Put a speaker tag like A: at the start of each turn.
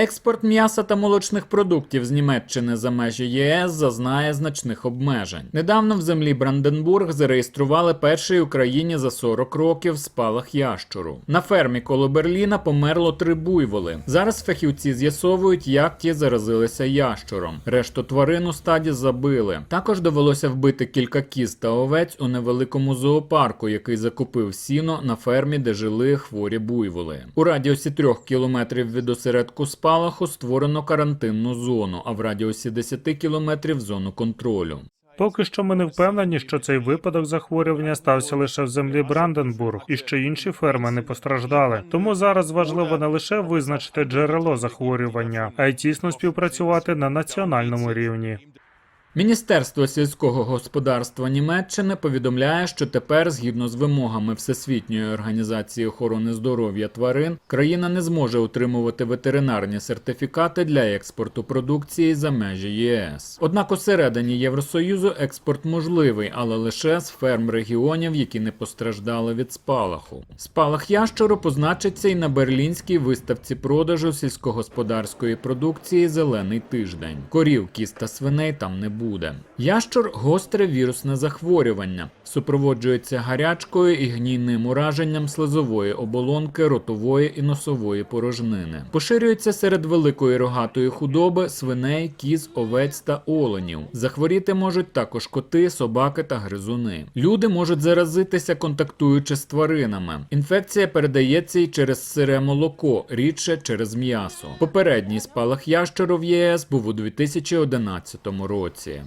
A: Експорт м'яса та молочних продуктів з Німеччини за межі ЄС зазнає значних обмежень. Недавно в землі Бранденбург зареєстрували перший Україні за 40 років спалах ящуру. На фермі коло Берліна померло три буйволи. Зараз фахівці з'ясовують, як ті заразилися ящуром. Решту тварин у стаді забили. Також довелося вбити кілька кіз та овець у невеликому зоопарку, який закупив сіно на фермі, де жили хворі буйволи. У радіусі трьох кілометрів від осередку спалаху створено карантинну зону, а в радіусі 10 кілометрів зону контролю.
B: Поки що ми не впевнені, що цей випадок захворювання стався лише в землі Бранденбург, і що інші ферми не постраждали. Тому зараз важливо не лише визначити джерело захворювання, а й тісно співпрацювати на національному рівні.
A: Міністерство сільського господарства Німеччини повідомляє, що тепер, згідно з вимогами Всесвітньої організації охорони здоров'я тварин, країна не зможе утримувати ветеринарні сертифікати для експорту продукції за межі ЄС. Однак усередині Євросоюзу експорт можливий, але лише з ферм регіонів, які не постраждали від спалаху. Спалах ящуру позначиться і на берлінській виставці продажу сільськогосподарської продукції Зелений тиждень. Корів, кіз та свиней там не буде. Ящур гостре вірусне захворювання, супроводжується гарячкою і гнійним ураженням слизової оболонки, ротової і носової порожнини. Поширюється серед великої рогатої худоби, свиней, кіз, овець та оленів. Захворіти можуть також коти, собаки та гризуни. Люди можуть заразитися, контактуючи з тваринами. Інфекція передається і через сире молоко, рідше через м'ясо. Попередній спалах ящуру в ЄС був у 2011 році лекції.